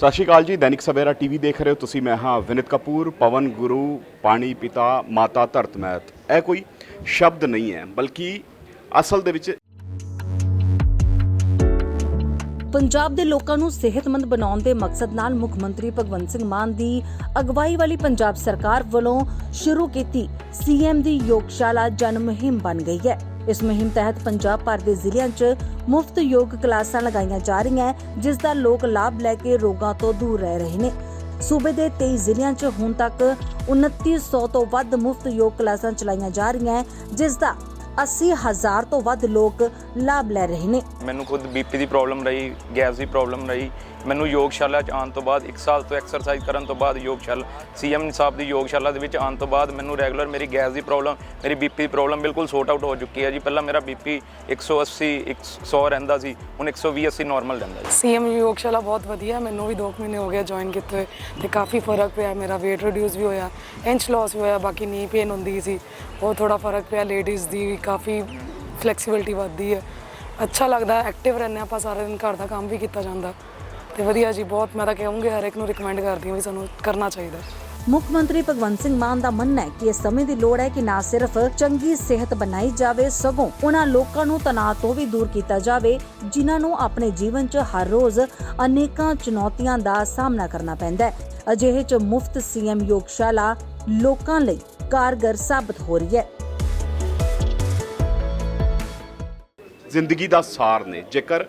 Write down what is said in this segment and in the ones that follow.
ਸਤਿ ਸ਼੍ਰੀ ਅਕਾਲ ਜੀ, ਦੈਨਿਕ ਸਵੇਰਾ ਟੀਵੀ ਦੇਖ ਰਹੇ ਹੋ ਤੁਸੀਂ, ਮੈਂ ਹਾਂ ਵਿਨਿਤ ਕਪੂਰ, ਪਵਨ ਗੁਰੂ, ਪਾਣੀ ਪਿਤਾ, ਮਾਤਾ ਧਰਤ ਮਹਿਤ ਇਹ ਕੋਈ ਸ਼ਬਦ ਨਹੀਂ ਹੈ, ਬਲਕਿ ਅਸਲ ਦੇ ਵਿੱਚ ਪੰਜਾਬ ਦੇ ਲੋਕਾਂ ਨੂੰ ਸਿਹਤਮੰਦ ਬਣਾਉਣ ਦੇ ਮਕਸਦ ਨਾਲ ਮੁੱਖ ਮੰਤਰੀ ਭਗਵੰਤ ਸਿੰਘ ਮਾਨ ਦੀ ਅਗਵਾਈ ਵਾਲੀ ਪੰਜਾਬ ਸਰਕਾਰ ਵੱਲੋਂ ਸ਼ੁਰੂ ਕੀਤੀ ਸੀਐਮ ਦੀ ਯੋਗਸ਼ਾਲਾ ਜਨ ਮੁਹਿੰਮ ਬਣ ਗਈ ਹੈ। ਇਸ ਮੁਹਿੰਮ ਤਹਿਤ ਪੰਜਾਬ ਭਰ ਦੇ ਜ਼ਿਲ੍ਹਿਆਂ 'ਚ ਮੁਫਤ ਯੋਗ ਕਲਾਸਾਂ ਲਗਾਈਆਂ ਜਾ ਰਹੀਆਂ ਹੈ, ਜਿਸ ਦਾ ਲੋਕ ਲਾਭ ਲੈ ਕੇ ਰੋਗਾਂ ਤੋਂ ਦੂਰ ਰਹਿ ਰਹੇ ਨੇ। ਸੂਬੇ ਦੇ 23 ਜ਼ਿਲ੍ਹਿਆਂ 'ਚ ਹੁਣ ਤੱਕ 2900 ਤੋਂ ਵੱਧ ਮੁਫਤ ਯੋਗ ਕਲਾਸਾਂ ਚਲਾਈਆਂ ਜਾ ਰਹੀਆਂ ਹੈ, ਜਿਸ ਦਾ 80000 ਤੋਂ ਵੱਧ ਲੋਕ ਲਾਭ ਲੈ ਰਹੇ ਨੇ। ਮੈਨੂੰ ਖੁਦ ਬੀਪੀ ਦੀ ਪ੍ਰੋਬਲਮ ਰਹੀ ਗੈਸ ਦੀ ਪ੍ਰੋਬਲਮ ਰਹੀ ਮੈਨੂੰ ਯੋਗਸ਼ਾਲਾ ਚ ਆਉਣ ਤੋਂ ਬਾਅਦ 1 ਸਾਲ ਤੋਂ ਐਕਸਰਸਾਈਜ਼ ਕਰਨ ਤੋਂ ਬਾਅਦ ਯੋਗਸ਼ਾਲਾ ਸੀਐਮ ਸਾਹਿਬ ਦੀ ਯੋਗਸ਼ਾਲਾ ਦੇ ਵਿੱਚ ਆਉਣ ਤੋਂ ਬਾਅਦ ਮੈਨੂੰ ਰੈਗੂਲਰ ਮੇਰੀ ਗੈਸ ਦੀ ਪ੍ਰੋਬਲਮ ਮੇਰੀ ਬੀਪੀ ਦੀ ਪ੍ਰੋਬਲਮ ਬਿਲਕੁਲ ਸੌਟ ਆਊਟ ਹੋ ਚੁੱਕੀ ਹੈ ਜੀ। ਪਹਿਲਾਂ ਮੇਰਾ ਬੀਪੀ 180 100 ਰਹਿੰਦਾ ਸੀ, ਹੁਣ 120 80 ਨਾਰਮਲ ਰਹਿੰਦਾ ਜੀ। ਸੀਐਮ ਯੋਗਸ਼ਾਲਾ ਬਹੁਤ ਵਧੀਆ, ਮੈਨੂੰ ਵੀ 2 ਮਹੀਨੇ ਹੋ ਗਏ ਜੁਆਇਨ ਕੀਤੇ ਹੋਏ ਤੇ ਕਾਫੀ ਫ਼ਰਕ ਪਿਆ, ਮੇਰਾ weight ਰਿਡਿਊਸ ਵੀ ਹੋਇਆ ਇੰਚ ਲਾਸ ਵੀ ਹੋਇਆ, ਬਾਕੀ ਨੀ ਪੇਨ ਹੁੰਦੀ ਸੀ, ਉਹ ਥੋੜਾ ਫ਼ਰਕ ਪਿਆ ਲੇਡੀਜ਼ ਦੀ ਵੀ ਕਾਫੀ ਫਲੈਕਸੀਬਿਲਟੀ ਵੱਧਦੀ ਹੈ। ਅੱਛਾ ਲੱਗਦਾ ਐਕਟਿਵ ਰਹਿੰਦੇ ਆਪਾਂ, ਸਾਰਾ ਦਿਨ ਘਰ ਦਾ ਕੰਮ ਵੀ ਕੀਤਾ ਜਾਂਦਾ। ਤੇ ਵਧੀਆ ਜੀ ਬਹੁਤ ਮੈਂ ਤਾਂ ਕਹੂੰਗੀ ਹਰ ਇੱਕ ਨੂੰ ਰਿਕਮੈਂਡ ਕਰਦੀ ਹਾਂ ਵੀ ਸਾਨੂੰ ਕਰਨਾ ਚਾਹੀਦਾ ਮੁੱਖ ਮੰਤਰੀ ਭਗਵੰਤ ਸਿੰਘ ਮਾਨ ਦਾ ਮੰਨਣਾ ਹੈ ਕਿ ਇਸ ਸਮੇਂ ਦੀ ਲੋੜ ਹੈ ਕਿ ਨਾ ਸਿਰਫ ਚੰਗੀ ਸਿਹਤ ਬਣਾਈ ਜਾਵੇ ਸਗੋਂ ਉਹਨਾਂ ਲੋਕਾਂ ਨੂੰ ਤਣਾਅ ਤੋਂ ਵੀ ਦੂਰ ਕੀਤਾ ਜਾਵੇ ਜਿਨ੍ਹਾਂ ਨੂੰ ਆਪਣੇ ਜੀਵਨ 'ਚ ਹਰ ਰੋਜ਼ ਅਨੇਕਾਂ ਚੁਣੌਤੀਆਂ ਦਾ ਸਾਹਮਣਾ ਕਰਨਾ ਪੈਂਦਾ ਹੈ। ਅਜਿਹੇ 'ਚ ਮੁਫਤ ਸੀਐਮ ਯੋਗਸ਼ਾਲਾ ਲੋਕਾਂ ਲਈ ਕਾਰਗਰ ਸਾਬਤ ਹੋ ਰਹੀ ਹੈ। ਜ਼ਿੰਦਗੀ ਦਾ ਸਾਰ ਨੇ। ਜੇਕਰ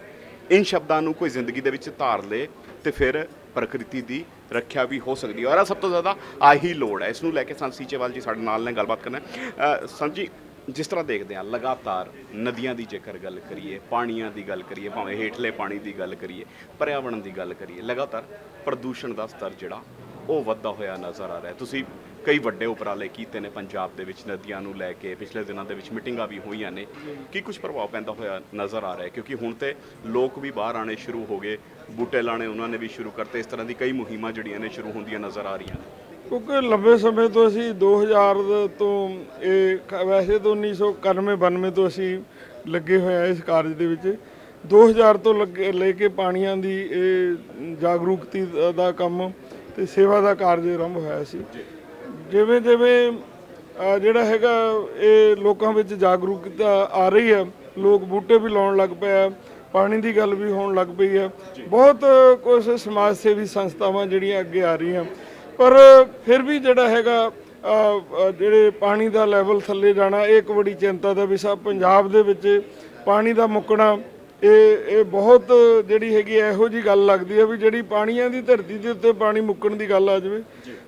ਇਨ ਸ਼ਬਦਾਂ ਨੂੰ ਕੋਈ ਜ਼ਿੰਦਗੀ ਦੇ ਵਿੱਚ ਧਾਰ ਲੇ ਤੇ ਫਿਰ ਪ੍ਰਕਿਰਤੀ ਦੀ ਰੱਖਿਆ ਵੀ ਹੋ ਸਕਦੀ ਹੈ। ਔਰ ਇਹ ਸਭ ਤੋਂ ਜ਼ਿਆਦਾ ਆਹੀ ਲੋੜ ਹੈ। ਇਸ ਨੂੰ ਲੈ ਕੇ ਸੰਤ ਸੀਚੇਵਾਲ ਜੀ ਸਾਡੇ ਨਾਲ ਨੇ, ਗੱਲਬਾਤ ਕਰਨਾ ਹੈ। ਸੰਤ ਜੀ, ਜਿਸ ਤਰ੍ਹਾਂ ਦੇਖਦੇ ਹਾਂ, ਲਗਾਤਾਰ ਨਦੀਆਂ ਦੀ ਜੇਕਰ ਗੱਲ ਕਰੀਏ, ਪਾਣੀਆਂ ਦੀ ਗੱਲ ਕਰੀਏ, ਭਾਵੇਂ ਹੇਠਲੇ ਪਾਣੀ ਦੀ ਗੱਲ ਕਰੀਏ ਪਰਿਆਵਰਣ ਦੀ ਗੱਲ ਕਰੀਏ, ਲਗਾਤਾਰ ਪ੍ਰਦੂਸ਼ਣ ਦਾ ਸਤਰ ਜਿਹੜਾ ਉਹ ਵੱਧਦਾ ਹੋਇਆ ਨਜ਼ਰ ਆ ਰਿਹਾ ਤੁਸੀਂ ਕਈ ਵੱਡੇ ਉਪਰਾਲੇ ਕੀਤੇ ਨੇ ਪੰਜਾਬ ਦੇ ਵਿੱਚ ਨਦੀਆਂ ਨੂੰ ਲੈ ਕੇ ਪਿਛਲੇ ਦਿਨਾਂ ਦੇ ਵਿੱਚ ਮੀਟਿੰਗਾਂ ਵੀ ਹੋਈਆਂ ਨੇ। ਕੀ ਕੁਝ ਪ੍ਰਭਾਵ ਪੈਂਦਾ ਹੋਇਆ ਨਜ਼ਰ ਆ ਰਿਹਾ ਹੈ? ਕਿਉਂਕਿ ਹੁਣ ਤੇ ਲੋਕ ਵੀ ਬਾਹਰ ਆਣੇ ਸ਼ੁਰੂ ਹੋ ਗਏ ਬੂਟੇ ਲਾਣੇ ਉਹਨਾਂ ਨੇ ਵੀ ਸ਼ੁਰੂ ਕਰਤੇ ਇਸ ਤਰ੍ਹਾਂ ਦੀ ਕਈ ਮੁਹਿੰਮਾਂ ਜਿਹੜੀਆਂ ਨੇ ਸ਼ੁਰੂ ਹੁੰਦੀਆਂ ਨਜ਼ਰ ਆ ਰਹੀਆਂ ਨੇ। ਕਿਉਂਕਿ ਲੰਬੇ ਸਮੇਂ ਤੋਂ ਅਸੀਂ 2000 ਦੇ ਤੋਂ ਇਹ ਵੈਸੇ ਤਾਂ 1991 92 ਤੋਂ ਅਸੀਂ ਲੱਗੇ ਹੋਏ ਆ ਇਸ ਕਾਰਜ ਦੇ ਵਿੱਚ। 2000 ਤੋਂ ਲੈ ਕੇ ਪਾਣੀਆਂ ਦੀ ਇਹ ਜਾਗਰੂਕਤੀ ਦਾ- ਦਾ ਕੰਮ ਤੇ ਸੇਵਾ ਦਾ ਕਾਰਜ ਆਰੰਭ ਹੋਇਆ ਸੀ। ਜਿਵੇਂ ਜਿਵੇਂ ਜਿਹੜਾ ਹੈਗਾ ਇਹ ਲੋਕਾਂ ਵਿੱਚ ਜਾਗਰੂਕਤਾ ਆ ਰਹੀ ਹੈ ਲੋਕ ਬੂਟੇ ਵੀ ਲਾਉਣ ਲੱਗ ਪਏ ਆ ਪਾਣੀ ਦੀ ਗੱਲ ਵੀ ਹੋਣ ਲੱਗ ਪਈ ਹੈ। ਬਹੁਤ ਕੁਝ ਸਮਾਜ ਸੇਵੀ ਸੰਸਥਾਵਾਂ ਜਿਹੜੀਆਂ ਅੱਗੇ ਆ ਰਹੀਆਂ। ਪਰ ਫਿਰ ਵੀ ਜਿਹੜਾ ਹੈਗਾ ਜਿਹੜੇ ਪਾਣੀ ਦਾ ਲੈਵਲ ਥੱਲੇ ਜਾਣਾ ਇਹ ਇੱਕ ਬੜੀ ਚਿੰਤਾ ਦਾ ਵਿਸ਼ਾ ਪੰਜਾਬ ਦੇ ਵਿੱਚ ਪਾਣੀ ਦਾ ਮੁੱਕਣਾ ਇਹ ਇਹ ਬਹੁਤ ਜਿਹੜੀ ਹੈਗੀ ਇਹੋ ਜੀ ਗੱਲ ਲੱਗਦੀ ਹੈ ਵੀ ਜਿਹੜੀ ਪਾਣੀਆਂ ਦੀ ਧਰਤੀ ਦੇ ਉੱਤੇ ਪਾਣੀ ਮੁੱਕਣ ਦੀ ਗੱਲ ਆ ਜਾਵੇ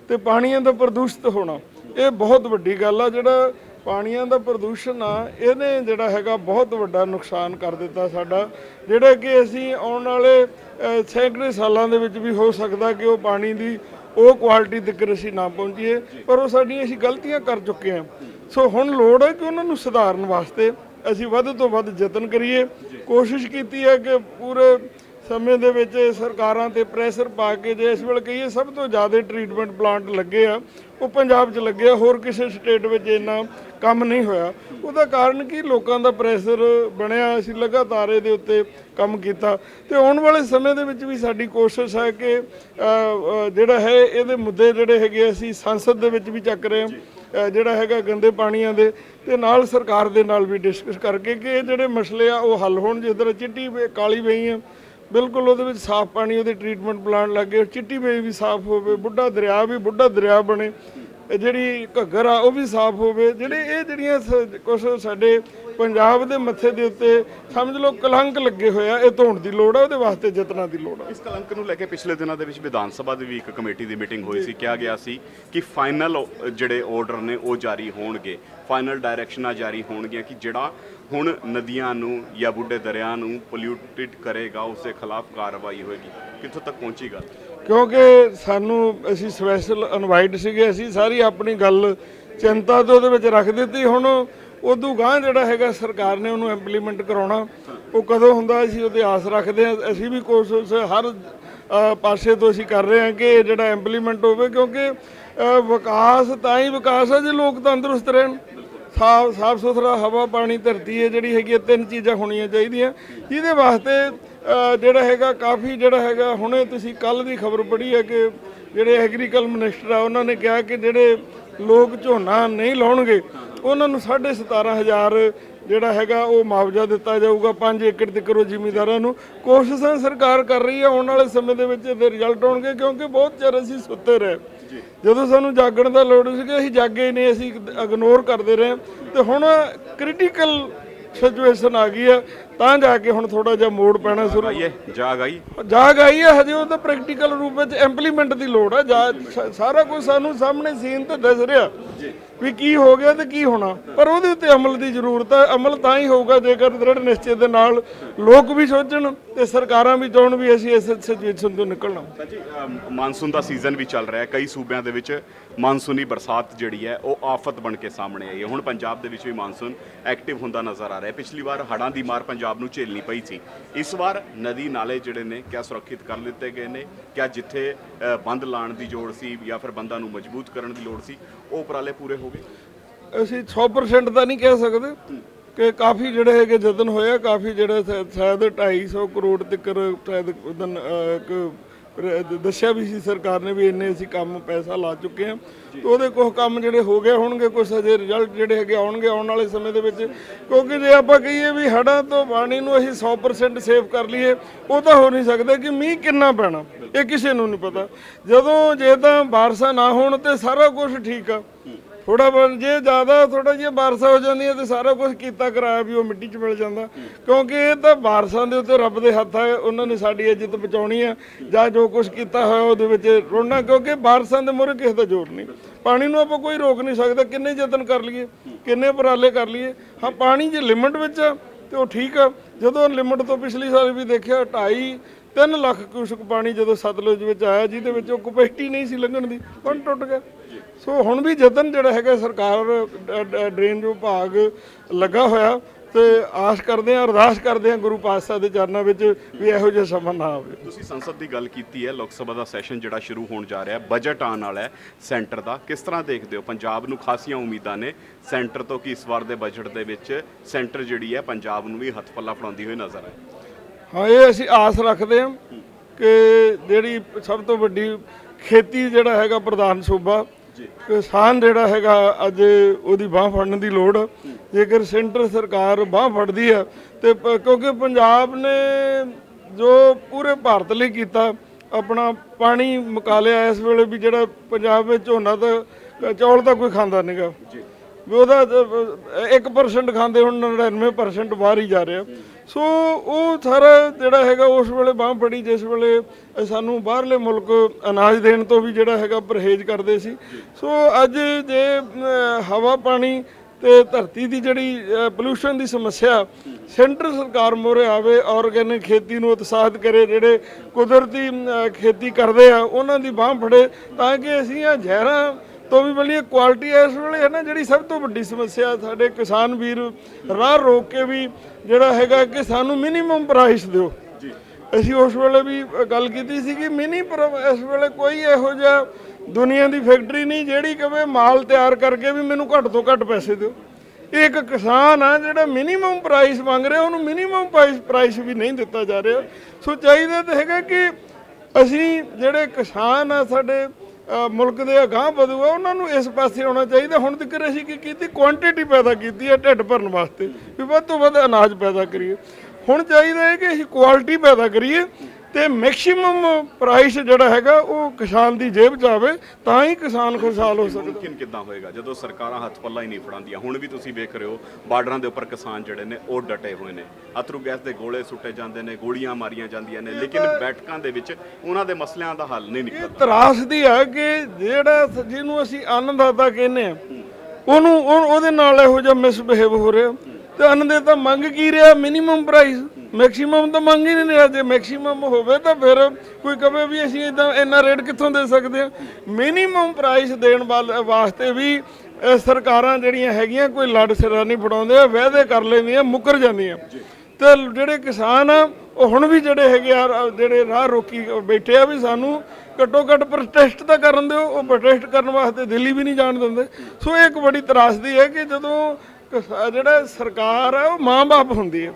ਤੇ ਪਾਣੀਆਂ ਦਾ ਪ੍ਰਦੂਸ਼ਿਤ ਹੋਣਾ ਇਹ ਬਹੁਤ ਵੱਡੀ ਗੱਲ ਆ ਜਿਹੜਾ ਪਾਣੀਆਂ ਦਾ ਪ੍ਰਦੂਸ਼ਣ ਆ ਇਹਨੇ ਜਿਹੜਾ ਹੈਗਾ ਬਹੁਤ ਵੱਡਾ ਨੁਕਸਾਨ ਕਰ ਦਿੱਤਾ ਸਾਡਾ। ਜਿਹੜਾ ਕਿ ਅਸੀਂ ਆਉਣ ਵਾਲੇ ਸੈਂਕੜੇ ਸਾਲਾਂ ਦੇ ਵਿੱਚ ਵੀ ਹੋ ਸਕਦਾ ਕਿ ਉਹ ਪਾਣੀ ਦੀ ਉਹ ਕੁਆਲਿਟੀ ਤੱਕ ਅਸੀਂ ਨਾ ਪਹੁੰਚੀਏ ਪਰ ਉਹ ਸਾਡੀਆਂ ਅਸੀਂ ਗਲਤੀਆਂ ਕਰ ਚੁੱਕੇ ਹਾਂ। ਸੋ ਹੁਣ ਲੋੜ ਹੈ ਕਿ ਉਹਨਾਂ ਨੂੰ ਸੁਧਾਰਨ ਵਾਸਤੇ ਅਸੀਂ ਵੱਧ ਤੋਂ ਵੱਧ ਯਤਨ ਕਰੀਏ। ਕੋਸ਼ਿਸ਼ ਕੀਤੀ ਹੈ ਕਿ ਪੂਰੇ ਸਮੇਂ ਦੇ ਵਿੱਚ ਸਰਕਾਰਾਂ ਤੇ ਪ੍ਰੈਸ਼ਰ ਪਾ ਕੇ ਜੇ ਇਸ ਵੇਲੇ ਕਹੀਏ ਸਭ ਤੋਂ ਜ਼ਿਆਦਾ ਟ੍ਰੀਟਮੈਂਟ ਪਲਾਂਟ ਲੱਗੇ ਆ, ਉਹ ਪੰਜਾਬ 'ਚ ਲੱਗੇ ਆ, ਹੋਰ ਕਿਸੇ ਸਟੇਟ ਵਿੱਚ ਇੰਨਾ ਕੰਮ ਨਹੀਂ ਹੋਇਆ। ਉਹਦਾ ਕਾਰਨ ਕੀ? ਲੋਕਾਂ ਦਾ ਪ੍ਰੈਸ਼ਰ ਬਣਿਆ, ਅਸੀਂ ਲਗਾਤਾਰ ਇਹਦੇ ਉੱਤੇ ਕੰਮ ਕੀਤਾ। ਤੇ ਆਉਣ ਵਾਲੇ ਸਮੇਂ ਦੇ ਵਿੱਚ ਵੀ ਸਾਡੀ ਕੋਸ਼ਿਸ਼ ਹੈ ਕਿ ਜਿਹੜਾ ਹੈ, ਇਹਦੇ ਮੁੱਦੇ ਜਿਹੜੇ ਹੈਗੇ ਅਸੀਂ ਸੰਸਦ ਦੇ ਵਿੱਚ ਵੀ ਚੱਕ ਰਹੇ ਹਾਂ। ਜਿਹੜਾ ਹੈਗਾ ਗੰਦੇ ਪਾਣੀਆਂ ਦੇ ਤੇ ਨਾਲ ਸਰਕਾਰ ਦੇ ਨਾਲ ਵੀ ਡਿਸਕਸ ਕਰਕੇ ਕਿ ਇਹ ਜਿਹੜੇ ਮਸਲੇ ਆ ਉਹ ਹੱਲ ਹੋਣ, ਜਿਸ ਤਰ੍ਹਾਂ ਚਿੱਟੀ ਕਾਲੀ ਵੇਈ ਆ ਬਿਲਕੁਲ ਉਹਦੇ ਵਿੱਚ ਸਾਫ਼ ਪਾਣੀ, ਉਹਦੇ ਟ੍ਰੀਟਮੈਂਟ ਪਲਾਂਟ ਲੱਗੇ ਚਿੱਟੀ ਵੇਈ ਵੀ ਸਾਫ਼ ਹੋਵੇ, ਬੁੱਢਾ ਦਰਿਆ ਵੀ ਬੁੱਢਾ ਦਰਿਆ ਬਣੇ ਜਿਹੜੀ ਘੱਗਰ ਆ ਉਹ ਵੀ ਸਾਫ਼ ਹੋਵੇ, ਜਿਹੜੇ ਇਹ ਜਿਹੜੀਆਂ ਕੁਝ ਸਾਡੇ ਪੰਜਾਬ ਦੇ ਮੱਥੇ ਦੇ ਉੱਤੇ ਸਮਝ ਲਓ ਕਲੰਕ ਲੱਗੇ ਹੋਇਆ ਇਹ ਧੋਣ ਦੀ ਲੋੜ ਆ ਉਹਦੇ ਵਾਸਤੇ ਯਤਨਾਂ ਦੀ ਲੋੜ ਆ। ਇਸ ਕਲੰਕ ਨੂੰ ਲੈ ਕੇ ਪਿਛਲੇ ਦਿਨਾਂ ਦੇ ਵਿੱਚ ਵਿਧਾਨ ਸਭਾ ਦੀ ਵੀ ਇੱਕ ਕਮੇਟੀ ਦੀ ਮੀਟਿੰਗ ਹੋਈ ਸੀ ਕਿਹਾ ਗਿਆ ਸੀ ਕਿ ਫਾਈਨਲ ਜਿਹੜੇ ਆਰਡਰ ਨੇ ਉਹ ਜਾਰੀ ਹੋਣਗੇ। ਫਾਈਨਲ ਡਾਇਰੈਕਸ਼ਨਾਂ ਜਾਰੀ ਹੋਣਗੀਆਂ ਕਿ ਜਿਹੜਾ ਹੁਣ ਨਦੀਆਂ ਨੂੰ ਜਾਂ ਬੁੱਢੇ ਦਰਿਆ ਨੂੰ ਪੋਲਿਊਟਡ ਕਰੇਗਾ ਉਸ ਦੇ ਖਿਲਾਫ ਕਾਰਵਾਈ ਹੋਏਗੀ। ਕਿੱਥੋਂ ਤੱਕ ਪਹੁੰਚੀ ਗੱਲ? ਕਿਉਂਕਿ ਸਾਨੂੰ ਅਸੀਂ ਸਪੈਸ਼ਲ ਇਨਵਾਈਟ ਸੀਗੇ ਅਸੀਂ ਸਾਰੀ ਆਪਣੀ ਗੱਲ ਚਿੰਤਾ ਤੇ ਉਹਦੇ ਵਿੱਚ ਰੱਖ ਦਿੱਤੀ। ਹੁਣ ਉਦੋਂ ਗਾਂ ਜਿਹੜਾ ਹੈਗਾ ਸਰਕਾਰ ਨੇ ਉਹਨੂੰ ਇੰਪਲੀਮੈਂਟ ਕਰਾਉਣਾ, ਉਹ ਕਦੋਂ ਹੁੰਦਾ ਅਸੀਂ ਉਹਦੇ ਆਸ ਰੱਖਦੇ ਹਾਂ। ਅਸੀਂ ਵੀ ਕੋਸ਼ਿਸ਼, ਹਰ ਪਾਸੇ ਤੋਂ ਅਸੀਂ ਕਰ ਰਹੇ ਹਾਂ ਕਿ ਇਹ ਜਿਹੜਾ ਇੰਪਲੀਮੈਂਟ ਹੋਵੇ, ਕਿਉਂਕਿ ਵਿਕਾਸ ਤਾਂ ਹੀ ਵਿਕਾਸ ਹੈ ਜੇ ਲੋਕ ਤੰਦਰੁਸਤ ਰਹਿਣ। ਸਾਫ਼ ਸਾਫ਼ ਸੁਥਰਾ ਹਵਾ, ਪਾਣੀ, ਧਰਤੀ ਹੈ ਜਿਹੜੀ ਹੈਗੀ ਹੈ ਤਿੰਨ ਚੀਜ਼ਾਂ ਹੋਣੀਆਂ ਚਾਹੀਦੀਆਂ। ਇਹਦੇ ਵਾਸਤੇ ਜਿਹੜਾ ਹੈਗਾ ਕਾਫੀ ਜਿਹੜਾ ਹੈਗਾ, ਹੁਣੇ ਤੁਸੀਂ ਕੱਲ ਦੀ ਖਬਰ ਪੜ੍ਹੀ ਹੈ ਕਿ ਜਿਹੜੇ ਐਗਰੀਕਲ ਮਿਨਿਸਟਰ ਆ, ਉਹਨਾਂ ਨੇ ਕਿਹਾ ਕਿ ਜਿਹੜੇ ਲੋਕ ਝੋਨਾ ਨਹੀਂ ਲਾਉਣਗੇ ਉਹਨਾਂ ਨੂੰ 17500 ਜਿਹੜਾ ਹੈਗਾ ਉਹ ਮੁਆਵਜ਼ਾ ਦਿੱਤਾ ਜਾਊਗਾ 5 ਏਕੜ ਤੱਕ ਉਹ ਜ਼ਿਮੀਂਦਾਰਾਂ ਨੂੰ। ਕੋਸ਼ਿਸ਼ਾਂ ਸਰਕਾਰ ਕਰ ਰਹੀ ਹੈ ਆਉਣ ਵਾਲੇ ਸਮੇਂ ਦੇ ਵਿੱਚ ਇਹਦੇ ਰਿਜ਼ਲਟ ਆਉਣਗੇ ਕਿਉਂਕਿ ਬਹੁਤ ਚਿਰ ਅਸੀਂ ਸੁੱਤੇ ਰਹੇ। ਜਦੋਂ ਸਾਨੂੰ ਜਾਗਣ ਦਾ ਲੋੜ ਸੀ ਅਸੀਂ ਜਾਗੇ ਨਹੀਂ ਅਸੀਂ ਇਗਨੋਰ ਕਰਦੇ ਰਹੇ। ਤੇ ਹੁਣ ਕ੍ਰਿਟੀਕਲ ਸਿਚੁਏਸ਼ਨ ਆ ਗਈ ਹੈ। ਤਾਂ ਜਾ ਕੇ ਹੁਣ ਥੋੜਾ ਜਿਹਾ ਮੋੜ ਪੈਣਾ ਸ਼ੁਰੂ। ਆਈਏ ਜਾਗ ਆਈ ਜਾਗ ਆਈ ਹੈ ਹਜੇ ਉਹ ਤਾਂ ਪ੍ਰੈਕਟੀਕਲ ਰੂਪ ਵਿੱਚ ਇੰਪਲੀਮੈਂਟ ਦੀ ਲੋੜ ਹੈ। ਜਾ ਸਾਰਾ ਕੁਝ ਸਾਨੂੰ ਸਾਹਮਣੇ ਸੀਨ ਤੇ ਦਿਸ ਰਿਹਾ। ਵੀ ਕੀ ਹੋ ਗਿਆ ਤੇ ਕੀ ਹੋਣਾ। ਪਰ ਉਹਦੇ ਉੱਤੇ ਅਮਲ ਦੀ ਜ਼ਰੂਰਤ ਹੈ। ਅਮਲ ਤਾਂ ਹੀ ਹੋਊਗਾ ਜੇਕਰ ਦ੍ਰਿੜ ਨਿਸ਼ਚੇ ਦੇ ਨਾਲ ਲੋਕ ਵੀ ਸੋਚਣ ਤੇ ਸਰਕਾਰਾਂ ਵੀ ਚਾਹਣ ਵੀ ਅਸੀਂ ਇਸ ਸਿਚੁਏਸ਼ਨ ਤੋਂ ਨਿਕਲਣਾ। ਜੀ ਮਾਨਸੂਨ ਦਾ ਸੀਜ਼ਨ ਵੀ ਚੱਲ ਰਿਹਾ ਹੈ। ਕਈ ਸੂਬਿਆਂ ਦੇ ਵਿੱਚ ਮਾਨਸੂਨੀ ਬਰਸਾਤ ਜਿਹੜੀ ਹੈ ਉਹ ਆਫਤ ਬਣ ਕੇ ਸਾਹਮਣੇ ਆਈ ਹੈ। ਹੁਣ ਪੰਜਾਬ ਦੇ ਵਿੱਚ ਵੀ ਮਾਨਸੂਨ ਐਕਟਿਵ ਹੁੰਦਾ ਨਜ਼ਰ ਆ ਰਿਹਾ ਹੈ। ਪਿਛਲੀ ਵਾਰ ਹੜ੍ਹਾਂ ਦੀ ਮਾਰ ਪੰਜਾਬ ਪੰਜਾਬ ਨੂੰ ਝੇਲਣੀ ਪਈ ਸੀ। ਇਸ ਵਾਰ ਨਦੀ ਨਾਲੇ ਜਿਹੜੇ ਨੇ ਕਿਆ ਸੁਰੱਖਿਅਤ ਕਰ ਲਿੱਤੇ ਗਏ ਨੇ, ਕਿਆ ਜਿੱਥੇ ਬੰਦ ਲਾਉਣ ਦੀ ਲੋੜ ਸੀ ਜਾਂ ਫਿਰ ਬੰਦਾਂ ਨੂੰ ਮਜ਼ਬੂਤ ਕਰਨ ਦੀ ਲੋੜ ਸੀ, ਉਹ ਉਪਰਾਲੇ ਪੂਰੇ ਹੋ ਗਏ। ਅਸੀਂ 100% ਤਾਂ ਨਹੀਂ ਕਹਿ ਸਕਦੇ ਕਿ ਕਾਫੀ ਜਿਹੜੇ ਹੈਗੇ ਯਤਨ ਹੋਇਆ ਕਾਫੀ ਜਿਹੜੇ ਸ਼ਾ- ਸ਼ਾਇਦ 250 ਕਰੋੜ ਤੱਕ ਸ਼ਾਇਦ ਦੱਸਿਆ ਵੀ ਸੀ ਸਰਕਾਰ ਨੇ ਵੀ ਇੰਨੇ ਅਸੀਂ ਕੰਮ ਪੈਸਾ ਲਾ ਚੁੱਕੇ ਹਾਂ। ਤੇ ਉਹਦੇ ਕੁਝ ਕੰਮ ਜਿਹੜੇ ਹੋ ਗਏ ਹੋਣਗੇ ਕੁਝ ਅਜੇ ਰਿਜ਼ਲਟ ਜਿਹੜੇ ਹੈਗੇ ਆਉਣਗੇ ਆਉਣ ਵਾਲੇ ਸਮੇਂ ਦੇ ਵਿੱਚ। ਕਿਉਂਕਿ ਜੇ ਆਪਾਂ ਕਹੀਏ ਵੀ ਹੜ੍ਹਾਂ ਤੋਂ ਪਾਣੀ ਨੂੰ ਅਸੀਂ 100% ਸੇਵ ਕਰ ਲਈਏ, ਉਹ ਤਾਂ ਹੋ ਨਹੀਂ ਸਕਦਾ ਕਿ ਮੀਂਹ ਕਿੰਨਾ ਪੈਣਾ, ਇਹ ਕਿਸੇ ਨੂੰ ਨਹੀਂ ਪਤਾ। ਜਦੋਂ ਜੇ ਤਾਂ ਬਾਰਸ਼ਾਂ ਨਾ ਹੋਣ ਤੇ ਸਾਰਾ ਕੁਝ ਠੀਕ ਆ। ਥੋੜਾ ਬਹੁਤ ਜੇ, ਜ਼ਿਆਦਾ ਥੋੜਾ ਜਿਹਾ ਬਾਰਿਸ਼ਾਂ ਹੋ ਜਾਂਦੀਆਂ ਤੇ ਸਾਰਾ ਕੁਝ ਕੀਤਾ ਕਰਾਇਆ ਵੀ ਉਹ ਮਿੱਟੀ 'ਚ ਮਿਲ ਜਾਂਦਾ। ਕਿਉਂਕਿ ਇਹ ਤਾਂ ਬਾਰਸ਼ਾਂ ਦੇ ਉੱਤੇ ਰੱਬ ਦੇ ਹੱਥ ਆ, ਉਹਨਾਂ ਨੇ ਸਾਡੀ ਇੱਜ਼ਤ ਬਚਾਉਣੀ ਆ, ਜਾਂ ਜੋ ਕੁਝ ਕੀਤਾ ਹੋਇਆ ਉਹਦੇ ਵਿੱਚ ਰੋਣਾ, ਕਿਉਂਕਿ ਬਾਰਿਸ਼ਾਂ ਦੇ ਮੂਹਰੇ ਕਿਸੇ ਦਾ ਜ਼ੋਰ ਨਹੀਂ। ਪਾਣੀ ਨੂੰ ਆਪਾਂ ਕੋਈ ਰੋਕ ਨਹੀਂ ਸਕਦਾ, ਕਿੰਨੇ ਯਤਨ ਕਰ ਲਈਏ, ਕਿੰਨੇ ਉਪਰਾਲੇ ਕਰ ਲਈਏ। ਹਾਂ, ਪਾਣੀ ਜੇ ਲਿਮਟ ਵਿੱਚ ਆ, ਤੇ ਉਹ ਠੀਕ ਆ। ਜਦੋਂ ਲਿਮਟ ਤੋਂ ਪਿਛਲੀ ਸਾਲ ਵੀ ਦੇਖਿਆ 2.5 3 ਲੱਖ ਕਿਊਸਕ ਪਾਣੀ ਜਦੋਂ ਸਤਲੁਜ ਵਿੱਚ ਆਇਆ, ਜਿਹਦੇ ਵਿੱਚ ਉਹ ਕਪੈਸਿਟੀ ਨਹੀਂ ਸੀ ਲੰਘਣ ਦੀ ਹੁਣ ਟੁੱਟ ਗਿਆ। ਸੋ ਹੁਣ ਵੀ ਯਤਨ ਜਿਹੜਾ ਹੈਗਾ, ਸਰਕਾਰ ਡਰੇਨ ਵਿਭਾਗ ਲੱਗਾ ਹੋਇਆ ਤੇ ਆਸ ਕਰਦੇ ਆ ਅਰਦਾਸ ਕਰਦੇ ਆ ਗੁਰੂ ਪਾਤਸ਼ਾਹ ਦੇ ਚਰਨਾਂ ਵਿੱਚ ਵੀ ਇਹੋ ਜਿਹਾ ਸਮਾਂ ਨਾ ਆਵੇ। ਤੁਸੀਂ ਸੰਸਦ ਦੀ ਗੱਲ ਕੀਤੀ ਹੈ, ਲੋਕ ਸਭਾ ਦਾ ਸੈਸ਼ਨ ਜਿਹੜਾ ਸ਼ੁਰੂ ਹੋਣ ਜਾ ਰਿਹਾ ਹੈ ਬਜਟ ਆਉਣ ਵਾਲਾ ਹੈ ਸੈਂਟਰ ਦਾ। ਕਿਸ ਤਰ੍ਹਾਂ ਦੇਖਦੇ ਹੋ? ਪੰਜਾਬ ਨੂੰ ਖਾਸੀਆਂ ਉਮੀਦਾਂ ਨੇ। ਸੈਂਟਰ ਤੋਂ ਕਿ ਇਸ ਵਾਰ ਦੇ ਬਜਟ ਦੇ ਵਿੱਚ ਸੈਂਟਰ ਜਿਹੜੀ ਹੈ, ਪੰਜਾਬ ਨੂੰ ਵੀ ਹੱਥ ਪੱਲਾ ਫੜਾਉਂਦੀ ਹੋਈ ਨਜ਼ਰ ਆਏ ਹਾਂ ਇਹ ਅਸੀਂ ਆਸ ਰੱਖਦੇ ਹਾਂ ਕਿ ਜਿਹੜੀ ਸਭ ਤੋਂ ਵੱਡੀ ਖੇਤੀ ਜਿਹੜਾ ਹੈਗਾ ਪ੍ਰਧਾਨ ਸੂਬਾ ਕਿਸਾਨ ਜਿਹੜਾ ਹੈਗਾ ਅੱਜ ਉਹਦੀ ਬਾਹ ਫੜਨ ਦੀ ਲੋੜ। ਜੇਕਰ ਸੈਂਟਰ ਸਰਕਾਰ ਬਾਹ ਫੜਦੀ ਆ ਤੇ ਕਿਉਂਕਿ ਪੰਜਾਬ ਨੇ ਜੋ ਪੂਰੇ ਭਾਰਤ ਲਈ ਕੀਤਾ ਆਪਣਾ ਪਾਣੀ ਮੁਕਾ ਲਿਆ ਇਸ ਵੇਲੇ ਵੀ ਜਿਹੜਾ ਪੰਜਾਬ ਵਿੱਚ ਝੋਨਾ ਤਾਂ ਚੌਲ ਤਾਂ ਕੋਈ ਖਾਂਦਾ ਨਹੀਂਗਾ ਵੀ ਉਹਦਾ 1% ਖਾਂਦੇ ਹੁਣ 99% ਬਾਹਰ ਹੀ ਜਾ ਰਿਹਾ। ਸੋ ਉਹ ਸਾਰਾ ਜਿਹੜਾ ਹੈਗਾ ਉਸ ਵੇਲੇ ਬਾਹ ਫੜੀ, ਜਿਸ ਵੇਲੇ ਸਾਨੂੰ ਬਾਹਰਲੇ ਮੁਲਕ ਅਨਾਜ ਦੇਣ ਤੋਂ ਵੀ ਜਿਹੜਾ ਹੈਗਾ ਪਰਹੇਜ਼ ਕਰਦੇ ਸੀ। ਸੋ ਅੱਜ ਜੇ ਹਵਾ, ਪਾਣੀ ਤੇ ਧਰਤੀ ਦੀ ਜਿਹੜੀ ਪੋਲੂਸ਼ਨ ਦੀ ਸਮੱਸਿਆ ਸੈਂਟਰ ਸਰਕਾਰ ਮੋਰੇ ਆਵੇ ਆਰਗੈਨਿਕ ਖੇਤੀ ਨੂੰ ਉਤਸ਼ਾਹਿਤ ਕਰੇ, ਜਿਹੜੇ ਕੁਦਰਤੀ ਖੇਤੀ ਕਰਦੇ ਆ, ਉਹਨਾਂ ਦੀ ਬਾਹ ਫੜੇ ਤਾਂ ਕਿ ਅਸੀਂ ਇਹ ਜ਼ਹਿਰਾਂ ਤੋਂ ਵੀ ਬੜੀ ਕੁਆਲਿਟੀ ਇਸ ਵੇਲੇ ਹੈ ਨਾ ਜਿਹੜੀ ਸਭ ਤੋਂ ਵੱਡੀ ਸਮੱਸਿਆ ਸਾਡੇ ਕਿਸਾਨ ਵੀਰ ਰਾਹ ਰੋਕ ਕੇ ਵੀ ਜਿਹੜਾ ਹੈਗਾ ਕਿ ਸਾਨੂੰ ਮਿਨੀਮਮ ਪ੍ਰਾਈਸ ਦਿਓ। ਅਸੀਂ ਉਸ ਵੇਲੇ ਵੀ ਗੱਲ ਕੀਤੀ ਸੀ ਕਿ ਮਿਨੀ ਇਸ ਵੇਲੇ ਕੋਈ ਇਹੋ ਜਿਹਾ ਦੁਨੀਆ ਦੀ ਫੈਕਟਰੀ ਨਹੀਂ ਜਿਹੜੀ ਕਵੇ ਮਾਲ ਤਿਆਰ ਕਰਕੇ ਵੀ ਮੈਨੂੰ ਘੱਟ ਤੋਂ ਘੱਟ ਪੈਸੇ ਦਿਓ। ਇਹ ਇੱਕ ਕਿਸਾਨ ਆ ਜਿਹੜਾ ਮਿਨੀਮਮ ਪ੍ਰਾਈਸ ਮੰਗ ਰਿਹਾ ਉਹਨੂੰ ਮਿਨੀਮਮ ਪ੍ਰਾਈਸ ਪ੍ਰਾਈਸ ਵੀ ਨਹੀਂ ਦਿੱਤਾ ਜਾ ਰਿਹਾ। ਸੋ ਚਾਹੀਦਾ ਤਾਂ ਹੈਗਾ ਕਿ ਅਸੀਂ ਜਿਹੜੇ ਕਿਸਾਨ ਆ ਸਾਡੇ ਮੁਲਕ ਦੇ ਅਗਾਂਹ ਵਧੂਆ ਉਹਨਾਂ ਨੂੰ ਇਸ ਪਾਸੇ ਆਉਣਾ ਚਾਹੀਦਾ। ਹੁਣ ਤੱਕ ਅਸੀਂ ਕੀ ਕੀਤੀ? ਕੁਆਂਟੀਟੀ ਪੈਦਾ ਕੀਤੀ ਹੈ ਢਿੱਡ ਭਰਨ ਵਾਸਤੇ। ਵੀ ਵੱਧ ਤੋਂ ਵੱਧ ਅਨਾਜ ਪੈਦਾ ਕਰੀਏ। ਹੁਣ ਚਾਹੀਦਾ ਹੈ ਕਿ ਅਸੀਂ ਕੁਆਲਿਟੀ ਪੈਦਾ ਕਰੀਏ। ਤੇ ਮੈਕਸਿਮਮ ਪ੍ਰਾਈਸ ਜਿਹੜਾ ਹੈਗਾ ਉਹ ਕਿਸਾਨ ਦੀ ਜੇਬ 'ਚ ਆਵੇ ਤਾਂ ਹੀ ਕਿਸਾਨ ਖੁਸ਼ਹਾਲ ਹੋ ਸਕਦਾ। ਮੁਮਕਿਨ ਕਿੱਦਾਂ ਹੋਏਗਾ? ਜਦੋਂ ਸਰਕਾਰਾਂ ਹੱਥ ਪੱਲਾ ਹੀ ਨਹੀਂ ਫੜਾਉਂਦੀਆਂ ਹੁਣ ਵੀ ਤੁਸੀਂ ਵੇਖ ਰਹੇ ਹੋ ਬਾਰਡਰਾਂ ਦੇ ਉੱਪਰ ਕਿਸਾਨ ਜਿਹੜੇ ਨੇ ਉਹ ਡਟੇ ਹੋਏ ਨੇ। ਅਥਰੂ ਗੈਸ ਦੇ ਗੋਲੇ ਸੁੱਟੇ ਜਾਂਦੇ ਨੇ ਗੋਲੀਆਂ ਮਾਰੀਆਂ ਜਾਂਦੀਆਂ ਨੇ ਲੇਕਿਨ ਬੈਠਕਾਂ ਦੇ ਵਿੱਚ ਉਹਨਾਂ ਦੇ ਮਸਲਿਆਂ ਦਾ ਹੱਲ ਨਹੀਂ ਇਹ ਨਿਕਲਦਾ। ਤਰਾਸਦੀ ਆ ਕਿ ਜਿਹੜਾ ਜਿਹਨੂੰ ਅਸੀਂ ਅੰਨਦਾਤਾ ਕਹਿੰਦੇ ਆ ਉਹਨੂੰ ਉਹ- ਉਹਦੇ ਨਾਲ ਇਹੋ ਜਿਹਾ ਮਿਸਬਿਹੇਵ ਹੋ ਰਿਹਾ। ਤੇ ਅੰਨਦਾਤਾ ਮੰਗ ਕੀ ਰਿਹਾ? ਮਿਨੀਮਮ ਪ੍ਰਾਈਸ ਮੈਕਸਿਮਮ ਤਾਂ ਮੰਗ ਹੀ ਨਹੀਂ ਰਿਹਾ। ਜੇ ਮੈਕਸਿਮਮ ਹੋਵੇ ਤਾਂ ਫਿਰ ਕੋਈ ਕਵੇ ਵੀ ਅਸੀਂ ਇਦਾਂ ਇੰਨਾ ਰੇਟ ਕਿੱਥੋਂ ਦੇ ਸਕਦੇ ਆ ਮਿਨੀਮਮ ਪ੍ਰਾਈਸ ਦੇਣ ਵਾਸਤੇ ਵੀ ਸਰਕਾਰਾਂ ਜਿਹੜੀਆਂ ਹੈਗੀਆਂ ਕੋਈ ਲੜ ਸਿਰਾ ਨਹੀਂ ਫੜਾਉਂਦੇ ਆ ਵਾਅਦੇ ਕਰ ਲੈਂਦੀਆਂ ਮੁੱਕਰ ਜਾਂਦੀਆਂ। ਤੇ ਜਿਹੜੇ ਕਿਸਾਨ ਆ ਉਹ ਹੁਣ ਵੀ ਜਿਹੜੇ ਹੈਗੇ ਆ ਜਿਹੜੇ ਰਾਹ ਰੋਕੀ ਬੈਠੇ ਆ ਵੀ ਸਾਨੂੰ ਘੱਟੋ ਘੱਟ ਪ੍ਰੋਟੈਸਟ ਤਾਂ ਕਰਨ ਦਿਓ ਉਹ ਪ੍ਰੋਟੈਸਟ ਕਰਨ ਵਾਸਤੇ ਦਿੱਲੀ ਵੀ ਨਹੀਂ ਜਾਣ ਦਿੰਦੇ। ਸੋ ਇਹ ਇੱਕ ਬੜੀ ਤਰਾਸਦੀ ਹੈ ਕਿ ਜਦੋਂ ਜਿਹੜਾ ਸਰਕਾਰ ਹੈ ਉਹ ਮਾਂ-ਬਾਪ ਹੁੰਦੀ ਹੈ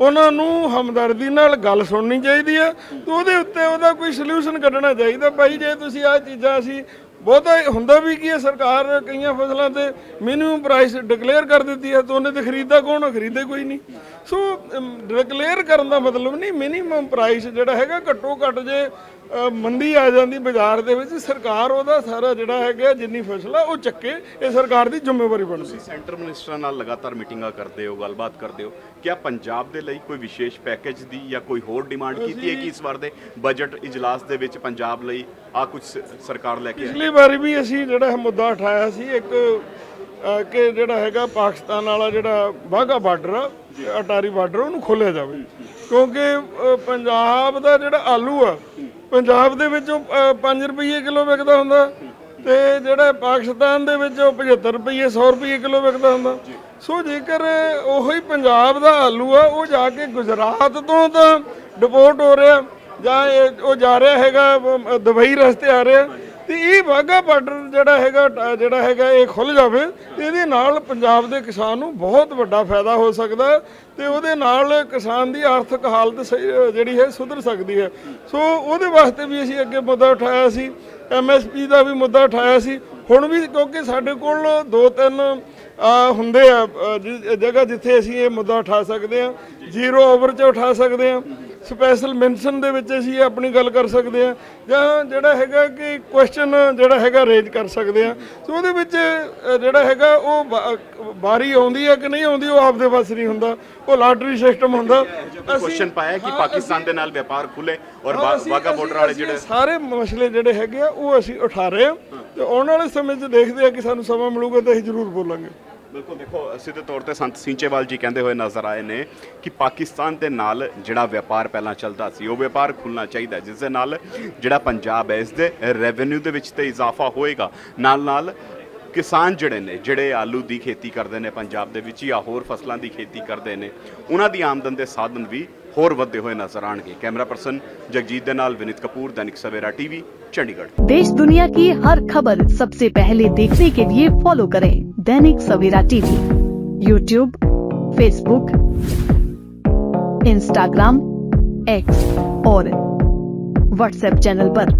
ਉਹਨਾਂ ਨੂੰ ਹਮਦਰਦੀ ਨਾਲ ਗੱਲ ਸੁਣਨੀ ਚਾਹੀਦੀ ਹੈ ਤੇ ਉਹਦੇ ਉੱਤੇ ਉਹਦਾ ਕੋਈ ਸੋਲੂਸ਼ਨ ਕੱਢਣਾ ਚਾਹੀਦਾ। ਭਾਈ, ਜੇ ਤੁਸੀਂ ਆਹ ਚੀਜ਼ਾਂ ਅਸੀਂ ਬਹੁਤਾ ਹੁੰਦਾ ਵੀ ਕੀ ਹੈ ਸਰਕਾਰ ਕਈਆਂ ਫਸਲਾਂ ਤੇ ਮਿਨੀਮਮ ਪ੍ਰਾਈਸ ਡਿਕਲੇਅਰ ਕਰ ਦਿੱਤੀ ਹੈ ਤਾਂ ਉਹਨੇ ਤੇ ਖਰੀਦਾ ਕੌਣ ਖਰੀਦੇ ਕੋਈ ਨਹੀਂ। ਸੋ ਡਿਕਲੇਅਰ ਕਰਨ ਦਾ ਮਤਲਬ ਨਹੀਂ ਮਿਨੀਮਮ ਪ੍ਰਾਈਸ ਜਿਹੜਾ ਹੈਗਾ ਘੱਟੋ ਘੱਟ ਜੇ ਮੰਦੀ ਆ ਜਾਂਦੀ ਬਾਜ਼ਾਰ ਦੇ ਵਿੱਚ ਸਰਕਾਰ ਉਹਦਾ ਸਾਰਾ ਜਿਹੜਾ ਹੈਗਾ ਜਿੰਨੀ ਫਸਲ ਆ ਉਹ ਚੱਕੇ ਇਹ ਸਰਕਾਰ ਦੀ ਜ਼ਿੰਮੇਵਾਰੀ ਬਣਦੀ। ਸੈਂਟਰ ਮਿਨਿਸਟਰਾਂ ਨਾਲ ਲਗਾਤਾਰ ਮੀਟਿੰਗਾਂ ਕਰਦੇ ਹੋ ਗੱਲਬਾਤ ਕਰਦੇ ਹੋ। ਕਿਆ ਪੰਜਾਬ ਦੇ ਲਈ ਕੋਈ ਵਿਸ਼ੇਸ਼ ਪੈਕੇਜ ਦੀ ਜਾਂ ਕੋਈ ਹੋਰ ਡਿਮਾਂਡ ਕੀਤੀ ਹੈ ਕਿ ਇਸ ਵਾਰ ਦੇ ਬਜਟ ਇਜਲਾਸ ਦੇ ਵਿੱਚ ਪੰਜਾਬ ਲਈ ਆ ਕੁਝ ਸਰਕਾਰ ਲੈ ਕੇ ਪਿਛਲੀ ਵਾਰੀ ਵੀ ਅਸੀਂ ਜਿਹੜਾ ਮੁੱਦਾ ਉਠਾਇਆ ਸੀ ਇੱਕ ਕਿ ਜਿਹੜਾ ਹੈਗਾ ਪਾਕਿਸਤਾਨ ਵਾਲਾ ਜਿਹੜਾ ਬਾਘਾ ਬਾਰਡਰ ਆ ਅਟਾਰੀ ਬਾਰਡਰ ਉਹਨੂੰ ਖੋਲ੍ਹਿਆ ਜਾਵੇ। ਕਿਉਂਕਿ ਪੰਜਾਬ ਦਾ ਜਿਹੜਾ ਆਲੂ ਆ ਪੰਜਾਬ ਦੇ ਵਿੱਚ ਉਹ 5 ਰੁਪਏ ਕਿਲੋ ਵਿਕਦਾ ਹੁੰਦਾ ਤੇ ਜਿਹੜਾ ਪਾਕਿਸਤਾਨ ਦੇ ਵਿੱਚ ਉਹ 75 ਰੁਪਏ 100 ਰੁਪਏ ਕਿਲੋ ਵਿਕਦਾ ਹੁੰਦਾ। ਸੋ ਜੇਕਰ ਉਹੀ ਪੰਜਾਬ ਦਾ ਆਲੂ ਆ ਉਹ ਜਾ ਕੇ ਗੁਜਰਾਤ ਤੋਂ ਤਾਂ ਡਿਪੋਰਟ ਹੋ ਰਿਹਾ ਜਾਂ ਉਹ ਜਾ ਰਿਹਾ ਹੈਗਾ ਦੁਬਈ ਰਸਤੇ ਆ ਰਿਹਾ ਤੇ ਇਹ ਵਾਹਗਾ ਬਾਰਡਰ ਜਿਹੜਾ ਹੈਗਾ ਟ- ਜਿਹੜਾ ਹੈਗਾ, ਇਹ ਖੁੱਲ ਜਾਵੇ ਤੇ ਇਹਦੇ ਨਾਲ ਪੰਜਾਬ ਦੇ ਕਿਸਾਨ ਨੂੰ ਬਹੁਤ ਵੱਡਾ ਫਾਇਦਾ ਹੋ ਸਕਦਾ ਹੈ ਤੇ ਉਹਦੇ ਨਾਲ ਕਿਸਾਨ ਦੀ ਆਰਥਿਕ ਹਾਲਤ ਸਹੀ- ਜਿਹੜੀ ਹੈ, ਸੁਧਰ ਸਕਦੀ ਹੈ। ਸੋ ਉਹਦੇ ਵਾਸਤੇ ਵੀ ਅਸੀਂ ਅੱਗੇ ਮੁੱਦਾ ਉਠਾਇਆ ਸੀ ਐਮਐਸਪੀ ਦਾ ਵੀ ਮੁੱਦਾ ਉਠਾਇਆ ਸੀ। ਹੁਣ ਵੀ ਕਿਉਂਕਿ ਸਾਡੇ ਕੋਲ ਦੋ ਤਿੰਨ ਹੁੰਦੇ ਆ ਜਗ੍ਹਾ ਜਿੱਥੇ ਅਸੀਂ ਇਹ ਮੁੱਦਾ ਉਠਾ ਸਕਦੇ ਹਾਂ, ਜ਼ੀਰੋ ਓਵਰ 'ਚ ਉਠਾ ਸਕਦੇ ਹਾਂ। ਸਪੈਸ਼ਲ ਮੈਂਸ਼ਨ ਦੇ ਵਿੱਚ ਅਸੀਂ ਆਪਣੀ ਗੱਲ ਕਰ ਸਕਦੇ ਹਾਂ ਜਾਂ ਜਿਹੜਾ ਹੈਗਾ ਕਿ ਕੁਐਸਚਨ ਜਿਹੜਾ ਹੈਗਾ ਰੇਜ ਕਰ ਸਕਦੇ ਹਾਂ। ਸੋ ਉਹਦੇ ਵਿੱਚ ਜਿਹੜਾ ਹੈਗਾ ਉਹ ਵਾਰੀ ਆਉਂਦੀ ਹੈ ਕਿ ਨਹੀਂ ਆਉਂਦੀ ਉਹ ਆਪਦੇ ਵੱਸ ਨਹੀਂ ਹੁੰਦਾ। ਉਹ ਲਾਟਰੀ ਸਿਸਟਮ ਹੁੰਦਾ। ਕੁਐਸਚਨ ਪਾਇਆ ਕਿ ਪਾਕਿਸਤਾਨ ਦੇ ਨਾਲ ਵਪਾਰ ਖੁੱਲੇ ਔਰ ਵਾਗਾ ਬਾਰਡਰ ਵਾਲੇ ਜਿਹੜੇ ਸਾਰੇ ਮਸਲੇ ਜਿਹੜੇ ਹੈਗੇ ਆ ਉਹ ਅਸੀਂ ਉਠਾ ਰਹੇ ਹਾਂ। ਤੇ ਆਉਣ ਵਾਲੇ ਸਮੇਂ 'ਚ ਦੇਖਦੇ ਆ ਕਿ ਸਾਨੂੰ ਸਮਾਂ ਮਿਲੂਗਾ ਤਾਂ ਅਸੀਂ ਜ਼ਰੂਰ ਬੋਲਾਂਗੇ। ਬਿਲਕੁਲ ਦੇਖੋ, ਸਿੱਧੇ ਤੌਰ ਤੇ ਸੰਤ ਸਿੰਚੇਵਾਲ ਜੀ ਕਹਿੰਦੇ ਹੋਏ ਨਜ਼ਰ ਆਏ ਨੇ ਕਿ ਪਾਕਿਸਤਾਨ ਦੇ ਨਾਲ ਜਿਹੜਾ ਵਪਾਰ ਪਹਿਲਾਂ ਚੱਲਦਾ ਸੀ, ਉਹ ਵਪਾਰ ਖੁੱਲਣਾ ਚਾਹੀਦਾ ਜਿਸ ਦੇ ਨਾਲ ਜਿਹੜਾ ਪੰਜਾਬ ਹੈ, ਇਸ ਦੇ ਰੈਵਨਿਊ ਦੇ ਵਿੱਚ ਤੇ ਇਜ਼ਾਫਾ ਹੋਏਗਾ। ਨਾਲ ਨਾਲ ਕਿਸਾਨ ਜਿਹੜੇ ਨੇ, ਜਿਹੜੇ ਆਲੂ ਦੀ ਖੇਤੀ ਕਰਦੇ ਨੇ, ਪੰਜਾਬ ਦੇ ਵਿੱਚ ਜਾਂ ਹੋਰ ਫਸਲਾਂ ਦੀ ਖੇਤੀ ਕਰਦੇ ਨੇ, ਉਹਨਾਂ ਦੀ ਆਮਦਨ ਦੇ ਸਾਧਨ ਵੀ ਹੋਰ ਵੱਧਦੇ ਹੋਏ ਨਜ਼ਰ ਆਣਗੇ ਕੈਮਰਾ ਪਰਸਨ ਜਗਜੀਤ ਦੇ ਨਾਲ ਵਿਨੀਤ ਕਪੂਰ ਦੈਨਿਕ ਸਵੇਰਾ ਟੀਵੀ ਚੰਡੀਗੜ੍ਹ देश दुनिया की हर खबर सबसे पहले देखने के लिए फॉलो करें Dainik Savera TV YouTube Facebook Instagram X और व्हाट्सएप चैनल पर।